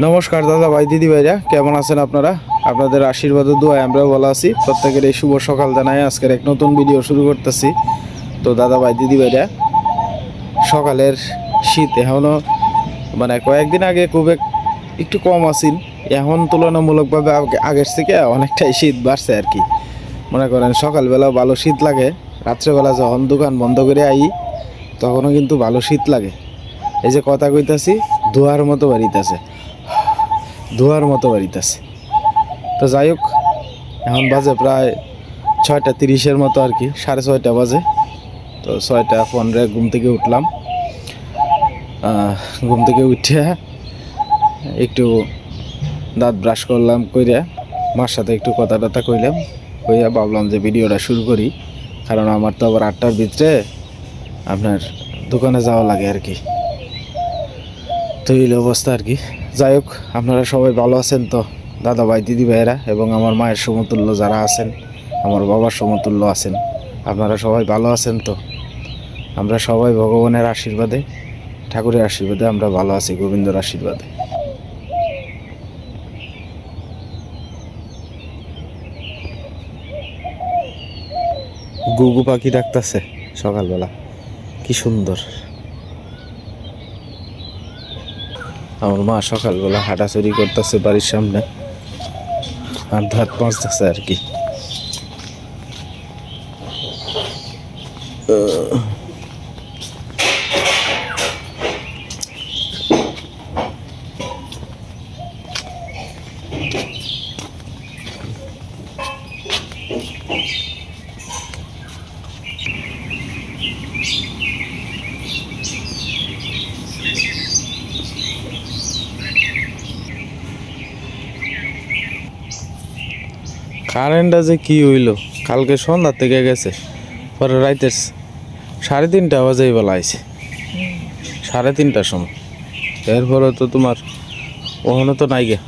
নমস্কার দাদা, ভাই, দিদি ভাইরা, কেমন আছেন আপনারা? আপনাদের আশীর্বাদ দোয়ায় আমরা ভালো আছি। প্রত্যেকের এই শুভ সকাল জানাই আজকের এক নতুন ভিডিও শুরু করতেছি। তো দাদা, ভাই, দিদি ভাইরা, সকালের শীত এখনও মানে কয়েকদিন আগে খুব এক- একটু কম আসিন এখন তুলনামূলকভাবে আগের থেকে অনেকটাই শীত বাড়ছে আর কি। মনে করেন সকালবেলা ভালো শীত লাগে, রাত্রেবেলা যখন দোকান বন্ধ করে আই, তখনও কিন্তু ভালো শীত লাগে। এই যে কথা কইতাছি, ধোয়ার মতো বাড়িতেছে। ধোয়ার মতো বাড়িতেছে। তো যাই হোক এখন বাজে প্রায় ছয়টা তিরিশের মতো আর কি, সাড়ে ছয়টা বাজে। তো ছয়টা পনেরো ঘুম থেকে উঠলাম। ঘুম থেকে উঠে একটু দাঁত ব্রাশ করলাম, কইরা মার সাথে একটু কথা টথা কইলাম। কইয়া ভাবলাম যে ভিডিওটা শুরু করি, কারণ আমার তো আবার আটটার ভিতরে আপনার দোকানে যাওয়া লাগে আর কি। তো এই অবস্থা আর কি। যাই হোক, আপনারা সবাই ভালো আছেন তো? দাদা ভাই দিদি ভাইয়েরা এবং আমার মায়ের সমতুল্য যারা আছেন, আমার বাবার সমতুল্য আছেন, আপনারা সবাই ভালো আছেন তো? আমরা সবাই ভগবানের আশীর্বাদে, ঠাকুরের আশীর্বাদে আমরা ভালো আছি, গোবিন্দর আশীর্বাদে। গুগু পাখি ডাকতেছে সকালবেলা। কি সুন্দর। আমার মা সকালবেলা হাঁটাচুরি করতেছে বাড়ির সামনে। আর ধাত পাঁচতেছে আর কি। কারেন্টটা যে কি হইল? কালকে সন্ধ্যার থেকে গেছে পরে রাইতের সাড়ে তিনটা বাজে বেলা আইছে। সাড়ে তিনটার সময়। এরপরে তো তোমার ওখানে তো নাই গে।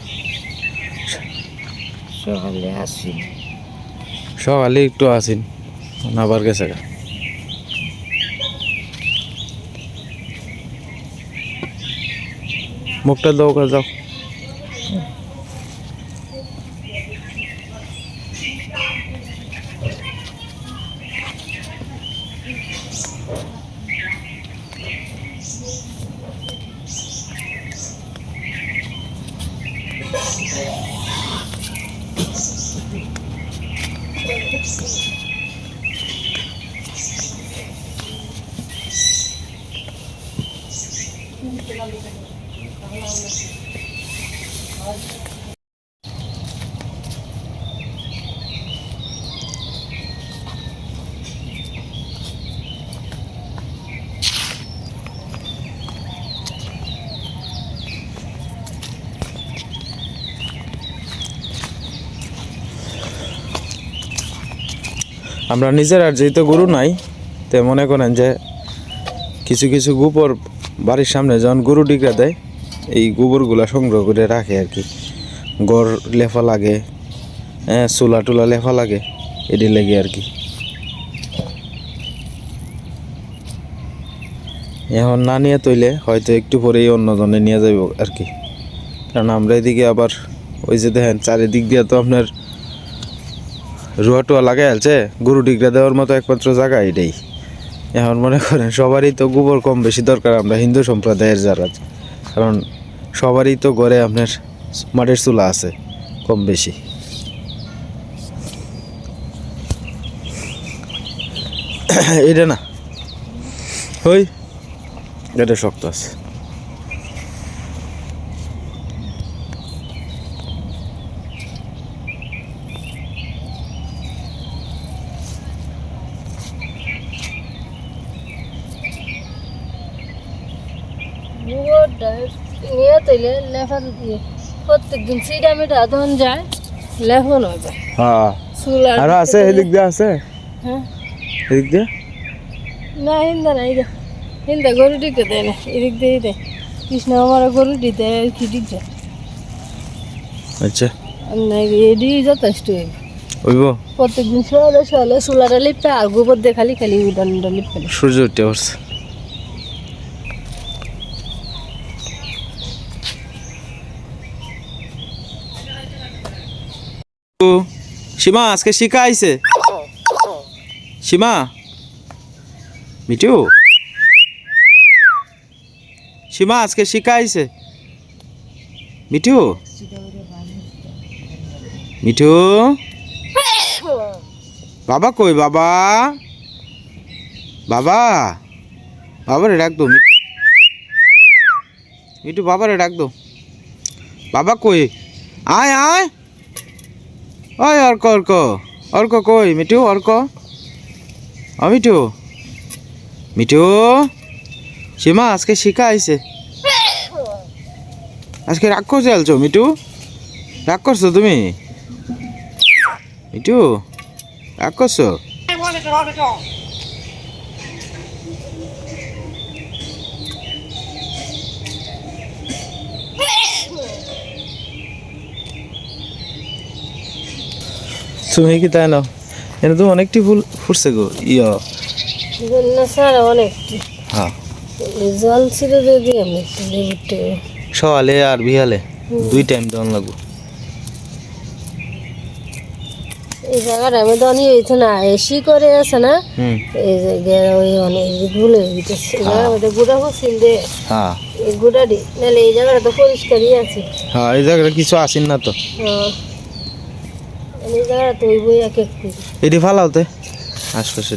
সকালে আসি সকালে একটু আসিন আবার গেছে গা। মুখটা দাও কা যাও আমরা নিজের আর যেহেতু গরু নাই, তে মনে করেন যে কিছু কিছু গোবর বাড়ির সামনে যখন গরু ডিগরা দেয়, এই গোবরগুলা সংগ্রহ করে রাখে আর কি। গড় লেফা লাগে হ্যাঁ চুলা টুলা লেফা লাগে, এটি লাগে আর কি। এখন না নিয়ে তৈলে হয়তো একটু পরেই অন্যজনে নিয়ে যাইব আর কি। কারণ আমরা এদিকে আবার ওই যে দেখেন, চারিদিক দিয়ে তো আপনার রুয়া টুয়া লাগাই আছে গরু ডিগরা দেওয়ার মতো একমাত্র জায়গা এটাই। এখন মনে করেন সবারই তো গোবর কম বেশি দরকার আমরা হিন্দু সম্প্রদায়ের যারা। কারণ সবারই তো ঘরে আপনার মাটির চুলা আছে, কম বেশি। এটা না। ওই, এটা শক্ত আছে। তৈলে লেফান দিয়ে প্রত্যেক দিন সিডা মিটা ধন যায় লেফন হয়ে যায়। হ্যাঁ। আর আছে এদিক দিয়ে আছে? হ্যাঁ। এদিক দিয়ে? না হিন্দা না এইদা হিন্দা গরু দিকে দেয় না এদিক দিয়ে দেয়। কৃষ্ণ আমার গরু দিতে আর কি দিক যায় আচ্ছা না এডি যথেষ্ট হইবে। ওইব প্রত্যেক দিন সকালে সকালে চুলাটা লিপে আর গোবর দিয়ে খালি খালি উদান লিপ। সূর্য উঠে পড়ছে। সীমা, আজকে শিখা আইছে। সীমা। মিঠু। সীমা, আজকে শিখা আইছে। মিঠু। মিঠু। বাবা কই, বাবা? বাবা? বাবারে ডাক দো মিঠু, বাবারে ডাক দো। বাবা কই? আয় আয়। ওই অর্ক অর্ক। অর্ক কই? মিঠু, অর্ক। ও মিঠু। মিঠু, সীমা, আজকে শিখা আইছে। আজকে রাগ করছে আলছো, মিঠু। রাগ করছ তুমি? মিঠু রাগ করছ তুমি কি তাই এনে তো অনেকটি ফুল ফুটছে গো ইয়া। না স্যার অনেক হ্যাঁ। জল ছিল যদি আমি সকালে আর বিহালে দুই টাইম লাগবো। এই জায়গাটা আমি না এসি করে আছে না? হুম। এই যে গেরা ওই অনেক এই জায়গার মধ্যে গুড়া করছিল দে। হ্যাঁ। এই গুড়াটি নাহলে এই জায়গাটা তো পরিষ্কারই আছে। হ্যাঁ এই জায়গাটা কিছু আসেন না তো। হ্যাঁ। এই জায়গাটা তো। এটি। আশপাশে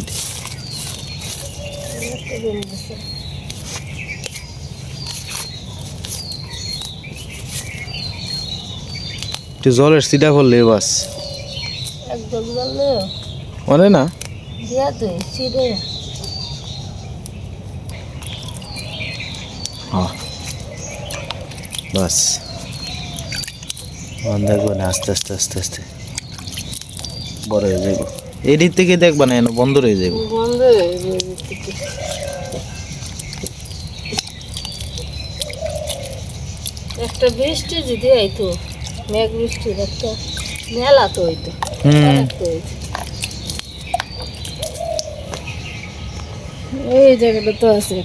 জলের সিটা করলে বাস। মনে না? বাস। না আস্তে আস্তে আস্তে আস্তে। বড় হয়ে যাইব। এই দিক থেকে দেখবা না বন্ধ হয়ে যাইব। বন্ধ হয়ে একটা বৃষ্টি যদি আইতো মেঘ বৃষ্টির একটা মেলা তো হইতো। এই জায়গাটা তো আছে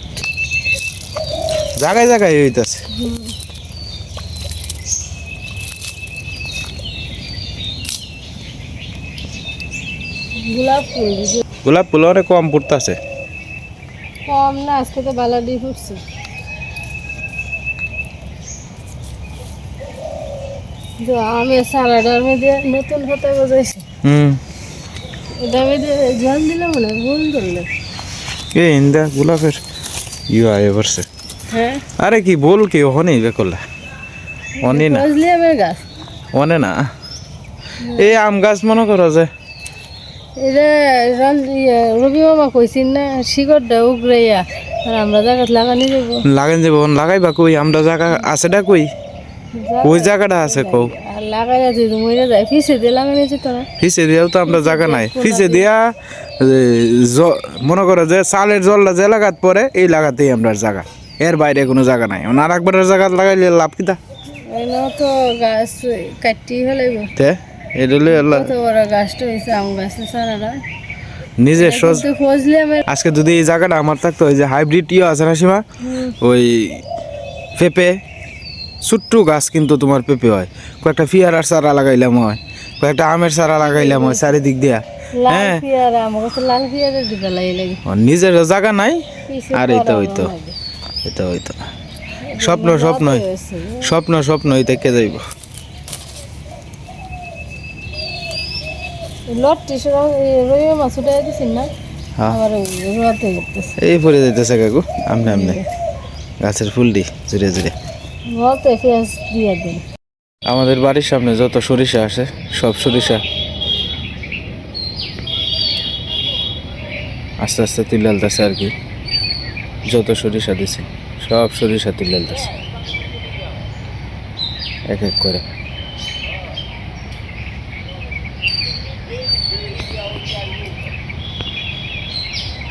জায়গায় জায়গায় হইতাছে। গোলাপ ফুল গোলাপ ফুল অনেক কম পড়তাছে কম না আজকে তো বালাডি ফুটছে। তো আমি সালাডার মধ্যে নতুন হতে বোঝাইছি হুম। এটা মধ্যে জল দিলাম না ভুল ধরলে এ ইন্দা গোলাপের ইউ আয় পড়ছে হ্যাঁ। আরে কি বল কি ওখানে বে করলা অনে না। অনে না। এই আম গাছ মনে করো যে এটা ইয়ে, রবি মামা কইছিন না শিকড়টা উগড়াইয়া আর আমরা লাগানি যাব লাগান যাব লাগাইবা কই? আমরা জায়গা আছেটা কই? ওই জায়গাটা আছে কও? আর লাগাইয়া যদি মরে যায় ফিসে দিয়ে লাগানি যেত না। ফিসে দিয়াও তো আমরা জায়গা নাই। ফিসে দিয়া মনে করো যে চালের জলটা যে লাগাত পরে এই লাগাতেই আমরা জায়গা এর বাইরে কোনো জায়গা নাই। আর একবারের জায়গা লাগাইলে লাভ কিতা তো? গাছ কাটি তে? এটা হলে আল্লাহ- কত বড় গাছটা হয়েছে আম গাছের সারাটা নিজের সজ আজকে যদি এই জায়গাটা আমার থাকতো ওই যে হাইব্রিড ইয়ে আছে না সীমা? ওই পেঁপে ছোট্ট গাছ কিন্তু তোমার পেঁপে হয়। কয়েকটা ফিয়ারার চারা লাগাইলাম হয় কয়েকটা আমের চারা লাগাইলাম হয় চারিদিক দিয়া। হ্যাঁ। নিজের জায়গা নাই আর এই তো করা হইতো এটা হইতো। স্বপ্ন স্বপ্ন স্বপ্ন স্বপ্ন এই থেকে যাইব। লটটি রবি মাছ উঠে দিচ্ছেন না এই পরে যাইতেছে কাকু আমনে আমনে। গাছের ফুল দি জুড়ে জুড়ে। আমাদের বাড়ির সামনে যত সরিষা আছে সব সরিষা। আস্তে আস্তে তুলে আলতেছে আর কি। যত সরিষা দিছে সব সরিষা তুলে আলতেছে এক এক করে।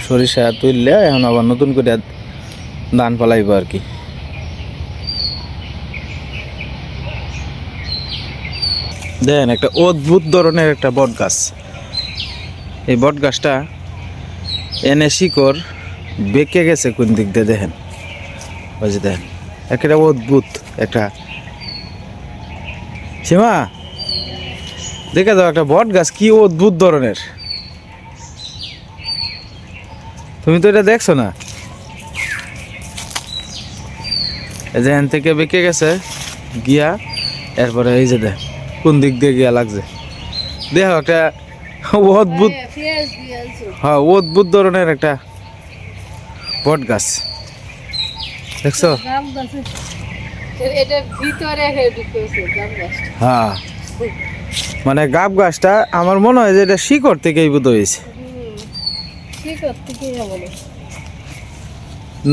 সরিষা তুললে এখন আবার নতুন করে ধান পালাইব আর কি। দেখেন একটা অদ্ভুত ধরনের একটা বট গাছ। এই বট গাছটা এনে শিকড় বেঁকে গেছে কোন দিক দিয়ে দেখেন। যে দেখেন একটা অদ্ভুত একটা। সীমা, দেখে দাও একটা বট গাছ কি অদ্ভুত ধরনের। তুমি তো এটা দেখছ না? এই যে এখান থেকে বেঁকে গেছে গিয়া এরপরে এই যে দেখ কোন দিক দিয়ে গিয়া লাগছে? দেখো একটা অদ্ভুত হ্যাঁ, হ্যাঁ অদ্ভুত ধরনের একটা বট গাছ। দেখছ? গাছটা। হ্যাঁ। মানে গাব গাছটা আমার মনে হয় যে এটা শিকড় থেকেই বোধ হয়েছে হুম কি করতে কি বলে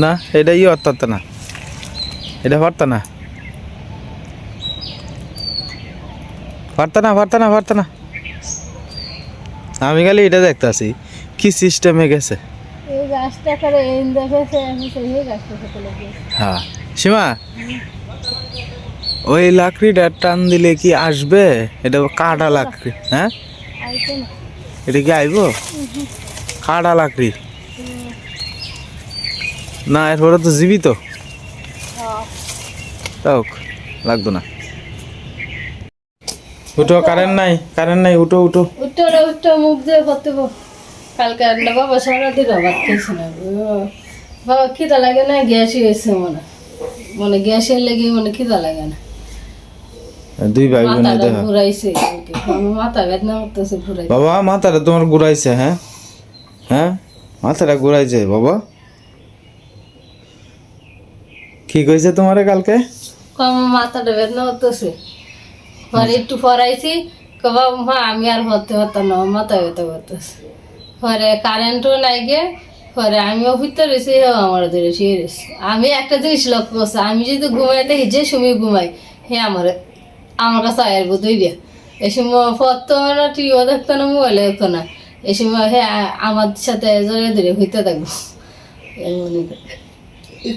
না এটা ই অর্থাৎ না। এটা পারত না। পারত না পারত না পারত না। আমি খালি এটা দেখতাছি কি সিস্টেমে গেছে। হ্যাঁ। সীমা ওই লাকড়িটা টান দিলে কি আসবে? এটা কাটা লাকড়ি হ্যাঁ? এটা কি আইব? কাটা লাকড়ি। না এরপরে তো জীবিত। হ্যাঁ। লাগতো না। উঠো কারেন্ট নাই কারেন্ট নাই উঠো উঠো। উঠো রে উঠো মুখ দিয়ে কালকে বাবা ভাত খেয়েছে না। বাবা খিদা লাগে না গ্যাসই হয়েছে মনে। মানে গ্যাসের লেগে মানে খিদা লাগে না। দুই ভাই বোনে দেখো। ঘুরাইছে মাথা বেদনা করতেছে ঘুরাই বাবা মাথাটা তোমার ঘুরাইছে হ্যাঁ? হ্যাঁ? মাথাটা ঘুরাইছে, বাবা। কি কইছে তোমারে কালকে? আমার মাথাটা বেদনা করতেছে পরে একটু পরাইছি কবা মা, আমি আর ভরতে পারতাম না মাথা ব্যথা করতেছে। পরে কারেন্টও নাই গে, পরে আমিও ভিতরে রয়েছি আমার ধরে শুয়ে আমি একটা জিনিস লক্ষ্য করছি, আমি যদি ঘুমাই দেখি যে সময় ঘুমাই, হে আমার আমার কাছে আয়ের বোধ হইবে। এই সময় পড়তো না টিভিও দেখতো না মোবাইলে দেখতো না। এই সময় হে আমার সাথে জড়িয়ে ধরে হইতে থাকব। মনে করে।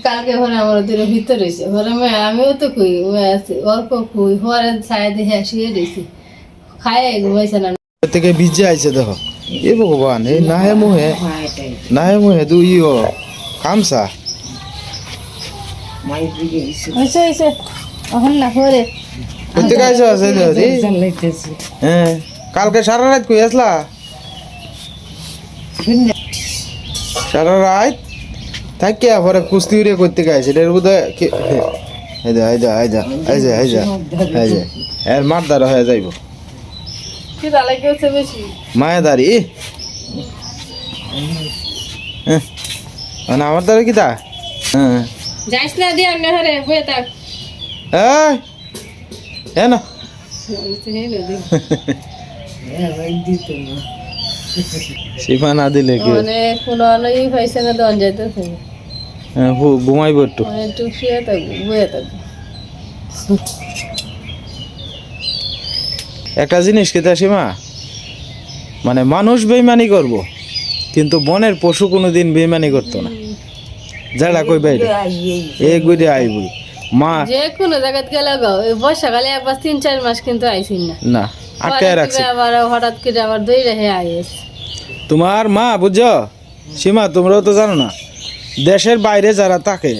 কালকে ঘরে আমার দূরে ভিতরে রয়েছে। ঘরে মেয়ে আমিও তো কই মেয়ে অল্প কই ঘরে ছায়া দিয়ে শুয়ে রয়েছি। খায় ঘুমাইছে না। থেকে ভিজে আইছে দেখো। এ ভগবান এই নাহে মুহে নাহে মুহে দুই ইয়ো খামসা। কোথেকে আইছো আছে হ্যাঁ। কালকে সারা রাত কই আসলা? সারা রাত থাকি পরে কুস্তি উড়ে করতে গাইছে এটার বোধ হয় এই যা এই যা এই যা এর মার দ্বারা হয়ে যাইব। গেছে মায়া দাঁড়ি? মানে আমার দ্বারা কি তা? হ্যাঁ। যাইস না দিয়ে অন্য ঘরে বয়ে থাক। এই এ না। সীমা না দিলে কি? মানে কোনো অনেকই পাইছে না দন যাইতেছে হ্যাঁ, হু- ঘুমাইব একটু মানে একটু শুয়ে থাকব বয়ে থাকব একটা জিনিস কেতা সীমা? মানে মানুষ বেইমানি করব কিন্তু বনের পশু কোনোদিন বেইমানি করতো না। যারা কই বাইরে? এ গুড়ে আইবই মা যে কোনো জায়গায় গেলে এই বর্ষাকালে একবার তিন চার মাস কিন্তু আইসিন না। না। আটকায় রাখছে? আবার হঠাৎ করে আবার দই রেখে আইস। তোমার মা বুঝছ? সীমা তোমরাও তো জানো না। দেশের বাইরে যারা থাকে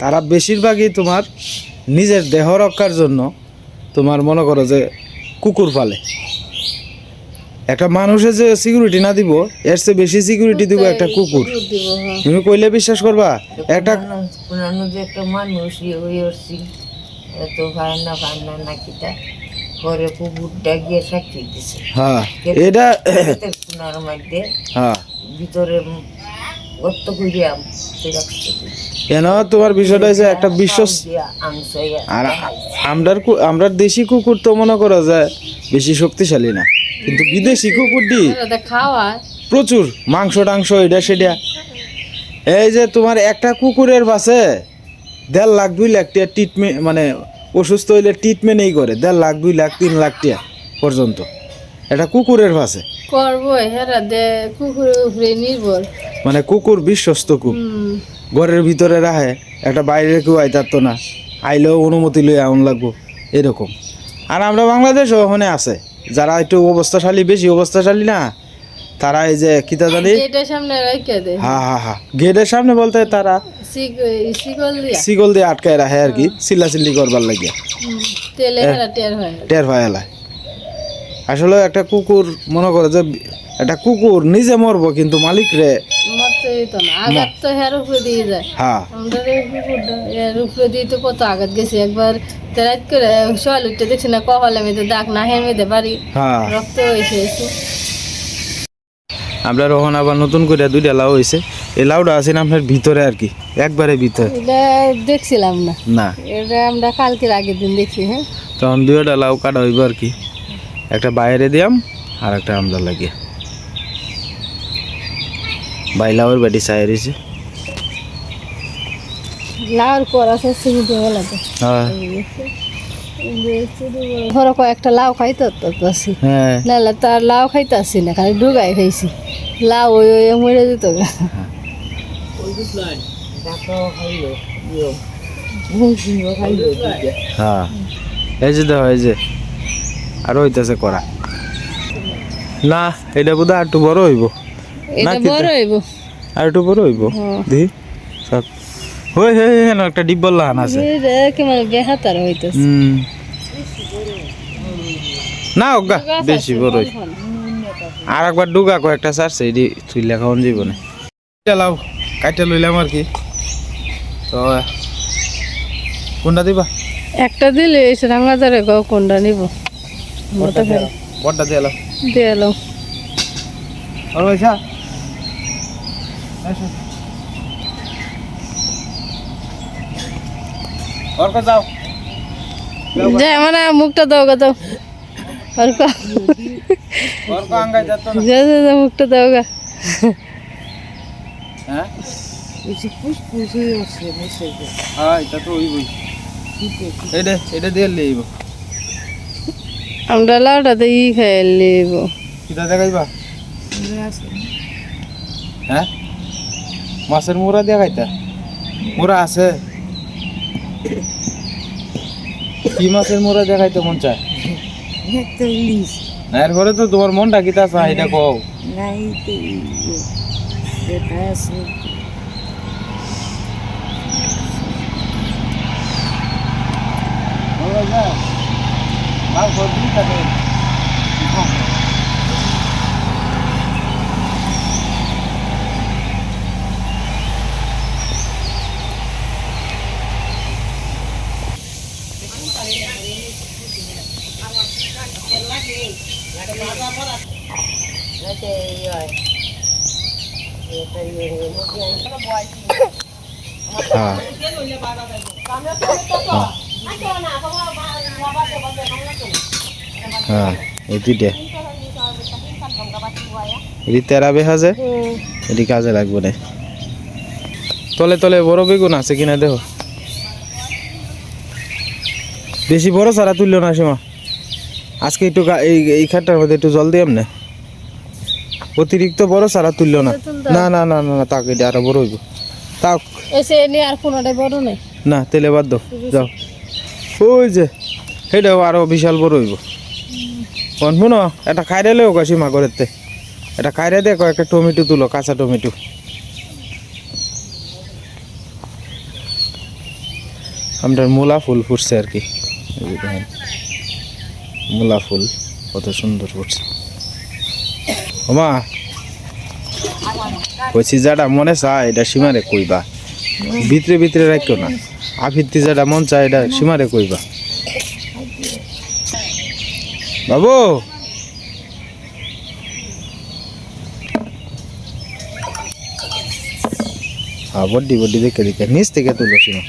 তারা বেশিরভাগই তোমার নিজের দেহ রক্ষার জন্য তোমার মনে করো যে কুকুর পালে। একটা মানুষের যে সিকিউরিটি না দিব এর চেয়ে বেশি সিকিউরিটি দিব একটা কুকুর। হ্যাঁ। তুমি কইলে বিশ্বাস করবা? একটা একটা মানুষ ইয়ে হয়ে এত পরে কুকুরটা গিয়ে সাক্ষী দিছে। হ্যাঁ এটা মধ্যে হ্যাঁ। ভিতরে গর্ত করিয়া কেন? তোমার বিষয়টা হচ্ছে একটা বিশ্বস্ত আর আমরার আমরার দেশি কুকুর তো মনে করা যায় বেশি শক্তিশালী না। কিন্তু বিদেশি কুকুরটি ওটা খাওয়া। প্রচুর মাংস টাংস এটা সেটা। এই যে তোমার একটা কুকুরের পাশে দেড় লাখ দুই লাখ টাকা ট্রিটমেন্ট মানে অসুস্থ হইলে ট্রিটমেন্টই করে দেড় লাখ দুই লাখ তিন লাখ টাকা পর্যন্ত। এটা কুকুরের পাশে করব হেরা দে কুকুরের উপরে নির্ভর। মানে কুকুর বিশ্বস্ত কুকুর ঘরের ভিতরে রাখে একটা বাইরে কেউ আইতারতো না। আইলেও অনুমতি লই আউন লাগবো এরকম। আর আমরা বাংলাদেশও ওখানে আছে। যারা একটু অবস্থাশালী বেশি অবস্থাশালী না তারা এই যে কিতা জানি? সামনে রেখে দে। হা হা হা। গেটের সামনে বলতে তারা শিকল দিয়া? আটকায় রাখে আর কি চিল্লা চিল্লি করবার লাগে টের হয় এলায়। আসলে একটা কুকুর মনে করে যে একটা কুকুর নিজে মরবো কিন্তু মালিক রে হ্যাঁ। একবার করে দেখছি না মেয়েদের দাগ না হের মেয়েদের বাড়ি। হ্যাঁ। রক্ত হয়েছে আমরা রহন আবার নতুন করে দুইটা লাউ হয়েছে এই লাউটা আছে না আপনার ভিতরে আর কি একবারে ভিতরে। দেখছিলাম না। না। এটা আমরা কালকের আগের দিন দেখছি হ্যাঁ। তখন দুইটা লাউ কাটা হইব আর কি। একটা বাইরে দিয়াম আর একটা আমরা লাগিয়ে। বাই লাউয়ের বাড়ি চাই রয়েছে লাউর পর আছে বলা তো হ্যাঁ। ধরো কয়েকটা লাউ খাইতো হ্যাঁ। নাহলে তার লাউ খাইতে আসি না খালি ডুগাই খাইছি। লাউ ওই ওই মরে যেত। হ্যাঁ। এই যে দেখো এই যে। আর হইতেছে করা না এটা বোধ আর একটু বড় হইব। এটা বড় হইব। আর একটু বড় হইব। দেখি। সব হই হই হই, একটা ডিব্বল লাহান আছে। মানে বেহাতার হইতেছে। না ওগা বেশি বড় আর একবার ডুগা কয়েকটা চারছে এটি তুইলে খাওয়ান যাইব না লাও কাইটা লইলাম আর কি। তো কোনটা দিবা? একটা দিলে এসে রাঙাদারে গাও কোনটা নিব? বড়টা দিয়ে লাও দিয়ে এলো আর পয়সা অর্ক যাও যে। মানে মুখটা দাও গা দাও। আর অর্ক মুখটা দাও গা। হ্যাঁ? হয়ে হ্যাঁ আমরা লাউটাতে ই খাই লিব হ্যাঁ? মাছের মুড়া দিয়া খাইতা? মুড়া আছে। কি মাছের মুড়া দিয়া খাইতে মন চায়? এরপরে তো তোমার মনটা কিতা চায় এটা কও নাই তো ইয়ে তেরা বেহা যে এটি কাজে লাগবে না তলে তলে বড় বেগুন আছে কিনা দেখো বেশি বড় সারা তুললো না সীমা আজকে একটু এই এই খাটটার মধ্যে একটু জল দিয়াম না? অতিরিক্ত বড় সারা তুললো না। না না না না তাক এটা আরও বড় হইব। তাক। এসে এনে আর কোনোটাই বড় নেই। না তেলে বাদ দাও। যাও। ওই যে সেটাও আরও বিশাল বড় হইব। কোন শুনো এটা খাইরে লেও কাশি মা ঘরেতে এটা খাইরে দেখো একটা টমেটো তুলো কাঁচা টমেটো। আমরা মূলা ফুল ফুটছে আর কি। দেখেন। মূলা ফুল, কত সুন্দর ফুটছে ওমা, কইছি যাটা মনে চায় এটা সীমারে কইবা। ভিতরে ভিতরে রাখিও না। আফিরতি যেটা মন চায় এটা সীমারে কইবা। বাবু! হ্যাঁ বড্ডি বড্ডি দেখে দেখে, নিচ থেকে তুলো সীমা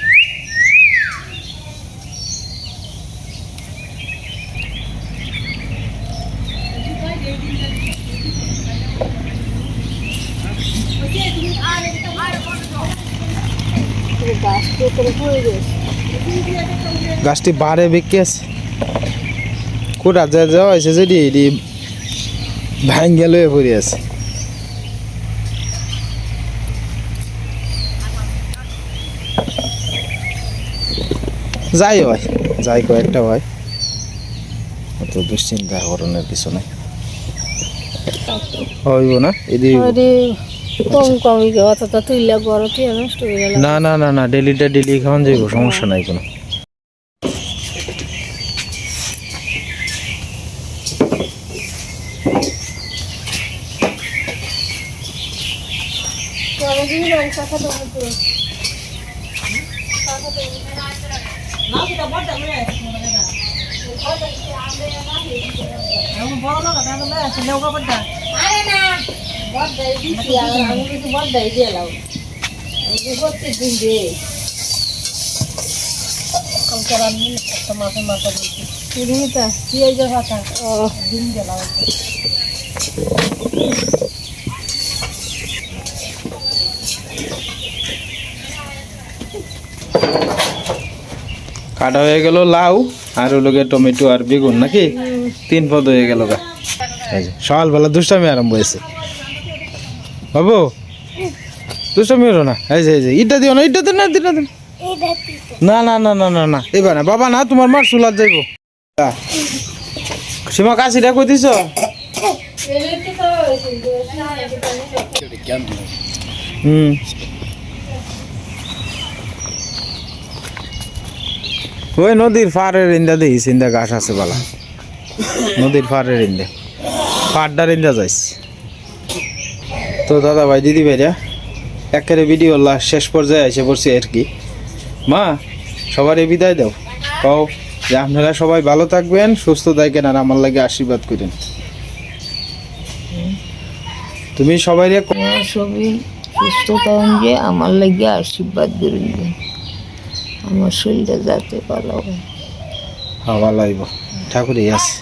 গাছ করে পড়ে গেছে গাছটি বারে বেঁকে আছে। কোটা যা যাওয়া হয়েছে যদি এটি ভাঙ্গে লয়ে পড়ে আছে। যাই হয় যাই কয়েকটা হয়। অত দুশ্চিন্তা করণের কিছু নাই। হইব না? এদি না না না না ডেলিটা ডেলি খাওয়ান যাইব সমস্যা নাই কোনো আরে না বড়দাই দিছি আর আমি কিন্তু বড়দাই দিলাম আমি প্রত্যেকদিন দে কম করার নি একটা মাথা মাথা দিছি কিরিমিতা কি এই যে কথা ও দিন গেলাম কাটা হয়ে গেল লাউ আর ওগুলোকে টমেটো আর বেগুন, নাকি? তিন পদ হয়ে গেল গা। সকালবেলা দুষ্টামি আরম্ভ হয়েছে। বাবু, দুষ্টামি হলো না? এই যে এই যে, ইটা দিও না, ইটা দিন, না দিন, না না না না না না এবার না, বাবা না, তোমার মার চুলার যাইব। সীমা, কাশিটা কই দিছ? হুম। ওই নদীর পাড়ের ইন্দা দিই ইন্দা গাছ আছে বালা। নদীর পাড়ের ইন্দা। পাড়টার ইন্দা যাইস। তো দাদা ভাই, দিদি ভাইরা একেবারে ভিডিও লাস্ট, শেষ পর্যায়ে এসে পড়ছি আর কি। মা, সবারই বিদায় দাও। কও যে আপনারা সবাই ভালো থাকবেন, সুস্থ থাকেন আর আমার লাগে আশীর্বাদ করেন। তুমি সবাই সবই সুস্থ থাকুন আমার লাগে আশীর্বাদ করুন আমার শরীরটা যাতে ভালো হয়। ভালো লাগবে ঠাকুরই আছে।